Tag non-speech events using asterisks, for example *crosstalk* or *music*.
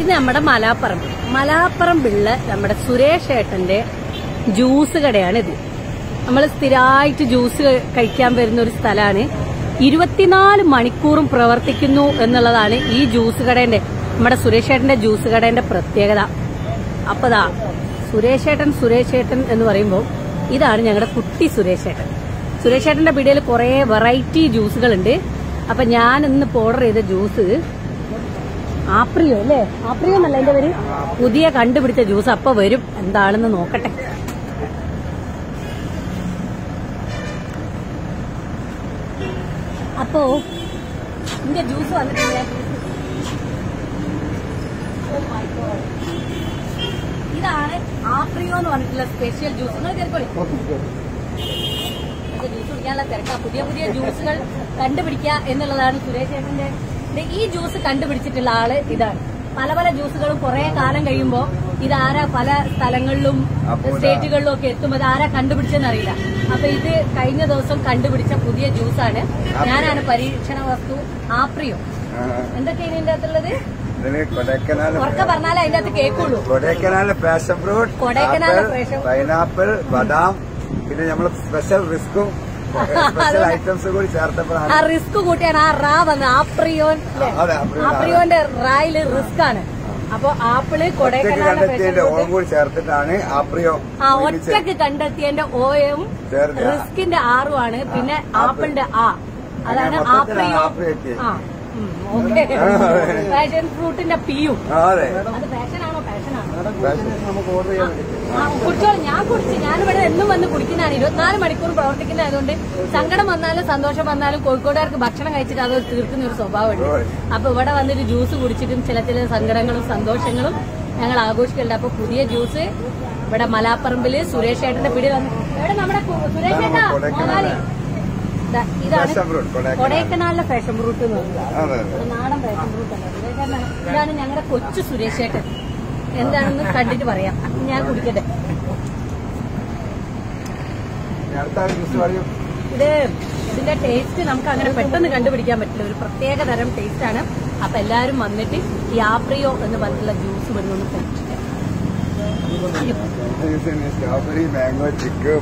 ഇത് നമ്മുടെ മലാപ്പറമ്പ്. മലാപ്പറമ്പിള്ള നമ്മുടെ സുരേഷ് ഏട്ടന്റെ ജ്യൂസ് കടയാണ് ഇത്. നമ്മൾ സ്ഥിരമായിട്ട് ജ്യൂസ് കഴിക്കാൻ വരുന്ന ഒരു സ്ഥലമാണ് ഇരുപത്തിനാല് മണിക്കൂറും പ്രവർത്തിക്കുന്നു എന്നുള്ളതാണ് ഈ ജ്യൂസ് കടേന്റെ നമ്മുടെ സുരേഷ് ഏട്ടന്റെ ജ്യൂസ് കടേന്റെ പ്രത്യേകത. അപ്പതാ സുരേഷ് ഏട്ടൻ സുരേഷ് ഏട്ടൻ എന്ന് പറയുമ്പോൾ ഇതാണ് ഞങ്ങളുടെ കുട്ടി സുരേഷ് ഏട്ടൻ. സുരേഷ് ഏട്ടന്റെ പിടിയിൽ കുറെ വെറൈറ്റി ജ്യൂസുകളുണ്ട്. അപ്പൊ ഞാൻ ഇന്ന് ഓർഡർ ചെയ്ത ജ്യൂസ് ആപ്രിയോ അല്ലേ? ആപ്രിയോ എന്നല്ല എന്റെ പേര്? പുതിയ കണ്ടുപിടിച്ച ജ്യൂസ് അപ്പൊ വരും. എന്താണെന്ന് നോക്കട്ടെ. അപ്പോ എന്റെ ജ്യൂസ് വന്നിട്ടില്ലേ? Oh. ഇതാണ് ആപ്രിയോ എന്ന് പറഞ്ഞിട്ടുള്ള സ്പെഷ്യൽ ജ്യൂസ്. നിങ്ങൾ നമുക്ക് ജ്യൂസ് കുടിക്കാനുള്ള തിരക്കാ. പുതിയ പുതിയ ജ്യൂസുകൾ കണ്ടുപിടിക്കുക എന്നുള്ളതാണ് സുരേഷ് ചേട്ടന്റെ ഈ ജ്യൂസ് കണ്ടുപിടിച്ചിട്ടുള്ള ആൾ ഇതാണ്. പല പല ജ്യൂസുകളും കുറെ കാലം കഴിയുമ്പോ ഇതാരാ പല സ്ഥലങ്ങളിലും സ്റ്റേറ്റുകളിലും ഒക്കെ എത്തുമ്പോൾ ആരാ കണ്ടുപിടിച്ചെന്നറിയില്ല അപ്പൊ ഇത് കഴിഞ്ഞ ദിവസം കണ്ടുപിടിച്ച പുതിയ ജ്യൂസാണ്. ഞാനാണ് പരീക്ഷണ വസ്തു ആപ്രിയോ. എന്തൊക്കെയാണ് ഇതിന്റെ അകത്തുള്ളത് ഉറക്കെ പറഞ്ഞാലേ അതിന്റെ അകത്ത് കേൾക്കുള്ളൂ. Kodaikanal passion fruit Kodaikanal pineapple ബദാം പിന്നെ നമ്മൾ സ്പെഷ്യൽ റിസ്കും. ഐറ്റംസ് *laughs* കൂടി ചേർത്തപ്പോഴാണ് ആ റിസ്ക് കൂട്ടിയാണ്. ആ റാ വന്ന് ആപ്രിയോൻ ആപ്രിയോന്റെ റായിൽ റിസ്ക് ആണ്. അപ്പൊ ആപ്പിൾ ഒറ്റയ്ക്ക് കൊടൈക്കനാല് ഓം കൂടി ചേർത്തിട്ടാണ് ആപ്രിയോ ആ ഒറ്റയ്ക്ക് കണ്ടെത്തിയതിന്റെ ഓയും റിസ്കിന്റെ ആറുമാണ് പിന്നെ ആപ്പിളിന്റെ ആ. അതാണ് ആപ്രിയോ. ആ. ആപ്രിയോ പാഷൻ ഫ്രൂട്ടിന്റെ പിയും. അതെ. അത് പാഷനാണോ പാഷനാണോ പാഷൻ ഓർഡർ ചെയ്യാൻ ആ, കുടിച്ചോളൂ. ഞാൻ കുടിച്ച്. ഞാനിവിടെ എന്നും വന്ന് കുടിക്കുന്നതാണ്. ഇരുപത്തിനാല് മണിക്കൂർ പ്രവർത്തിക്കുന്നതായതുകൊണ്ട് സങ്കടം വന്നാലും സന്തോഷം വന്നാലും കോഴിക്കോട്ടുകാർക്ക് ഭക്ഷണം കഴിച്ചിട്ട് അത് തീർക്കുന്ന ഒരു സ്വഭാവമുണ്ട്. അപ്പൊ ഇവിടെ വന്നിട്ട് ജ്യൂസ് കുടിച്ചിട്ടും ചില ചില സങ്കടങ്ങളും സന്തോഷങ്ങളും ഞങ്ങൾ ആഘോഷിക്കുന്നുണ്ട്. അപ്പൊ പുതിയ ജ്യൂസ് ഇവിടെ മലാപ്പറമ്പിൽ സുരേഷ് ഏട്ടന്റെ പിടി വന്നു. ഇവിടെ നമ്മുടെ സുരേഷ് ഏട്ടാ? ഇതാണ്. കൊടൈക്കനാലിലെ ഫാഷൻ ഫ്രൂട്ട് എന്ന് പറയുന്നത്. നാടൻ ഫാഷൻ ഫ്രൂട്ട് അല്ല ഇതാണ് ഞങ്ങളുടെ കൊച്ചു സുരേഷ് ഏട്ടൻ. എന്താണെന്ന് കണ്ടിട്ട് പറയാം. ഞാൻ കുടിക്കട്ടെ. ഇത് ഇതിന്റെ ടേസ്റ്റ് നമുക്ക് അങ്ങനെ പെട്ടെന്ന് കണ്ടുപിടിക്കാൻ പറ്റില്ല. ഒരു പ്രത്യേക തരം ടേസ്റ്റ് ആണ്. അപ്പൊ എല്ലാരും വന്നിട്ട് യാപ്രിയോ എന്ന് പറഞ്ഞിട്ടുള്ള ജ്യൂസ് വരുന്നൊന്ന് കഴിച്ചിട്ട്. മാംഗോ ചിക്ക്